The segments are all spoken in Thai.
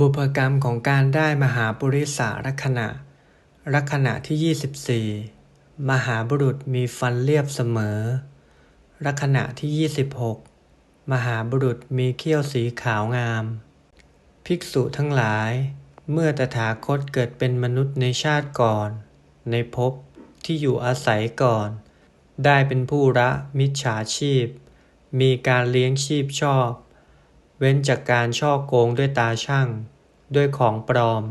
บุพกรรมของการได้มหาปุริสาลักษณะ ลักษณะที่ 24 มหาบุรุษมีฟันเรียบเสมอ ลักษณะที่ 26 มหาบุรุษมีเขี้ยวสีขาวงาม ภิกษุทั้งหลาย เมื่อตถาคตเกิดเป็นมนุษย์ในชาติก่อน ในภพที่อยู่อาศัยก่อน ได้เป็นผู้ละมิจฉาชีพ มีการเลี้ยงชีพชอบ เว้นจากการช่อโกงด้วยตาช่าง ด้วยของปลอม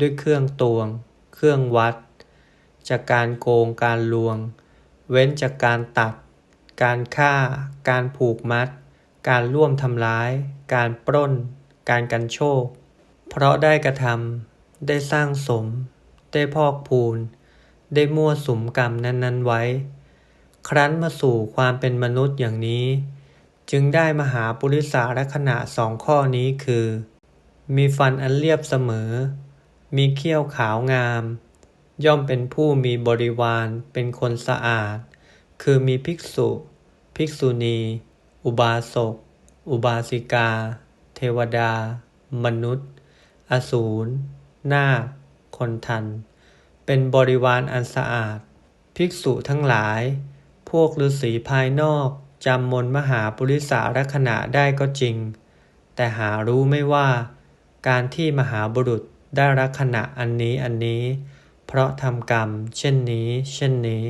ด้วยเครื่องตวง เครื่องวัด จากการโกงการลวง เว้นจากการตัด การฆ่า การผูกมัด การร่วมทำร้าย การปล้น การกันโชค เพราะได้กระทำได้สร้างสม ได้พอกพูน ได้มั่วสุมกรรมนั้น ๆ ไว้ ครั้นมาสู่ความเป็นมนุษย์อย่างนี้ จึงได้มหาปุริสาลักษณะสองข้อนี้คือ มีฟันอันเรียบเสมอ มีเขี้ยวขาวงาม ย่อมเป็นผู้มีบริวารเป็นคนสะอาด คือมีภิกษุ ภิกษุณี อุบาสก อุบาสิกา เทวดา มนุษย์ อสูรนาคคนทัน เป็นบริวารอันสะอาด ภิกษุทั้งหลาย พวกฤาษีภายนอก จำมนมหาปุริสารขณะได้ก็จริง แต่หารู้ไม่ว่า การที่มหาบุรุษได้ลักขณะอันนี้อันนี้ เพราะทำกรรม เช่นนี้ เช่นนี้